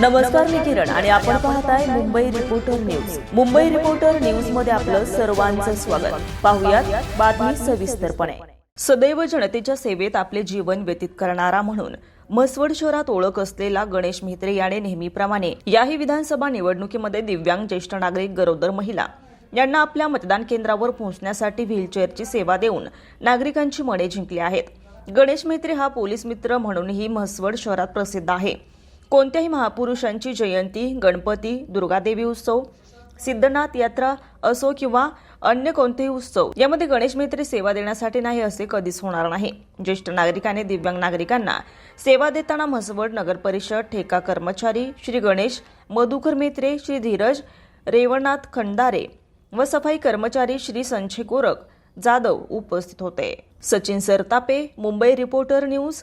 नमस्कार मी किरण आणि आपण पाहताय Mumbai reporter news Mumbai reporter न्यूजमध्ये आपलं सर्वांचं स्वागत. पाहुयात बातमी सविस्तरपणे. सदैव जनतेच्या सेवेत आपले जीवन व्यतीत करणारा म्हणून म्हसवड शहरात ओळख असलेला गणेश म्हेत्रे याने नेहमीप्रमाणे याही विधानसभा निवडणुकीमध्ये दिव्यांग ज्येष्ठ नागरिक गरोदर महिला यांना आपल्या मतदान केंद्रावर पोहोचण्यासाठी व्हीलचेअरची सेवा देऊन नागरिकांची मने जिंकली आहेत. गणेश म्हेत्रे हा पोलीस मित्र म्हणूनही म्हसवड शहरात प्रसिद्ध आहे. कोणत्याही महापुरुषांची जयंती गणपती दुर्गादेवी उत्सव सिद्धनाथ यात्रा असो किंवा अन्य कोणतेही उत्सव यामध्ये गणेश मैत्री सेवा देण्यासाठी नाही असे कधीच होणार नाही. ज्येष्ठ नागरिकांनी दिव्यांग नागरिकांना सेवा देताना म्हसवड नगर परिषद ठेका कर्मचारी श्री गणेश मधुकर मेत्रे श्री धीरज रेवनाथ खंडारे व सफाई कर्मचारी श्री संजय गोरख जाधव उपस्थित होते. Sachin Sartape Mumbai reporter news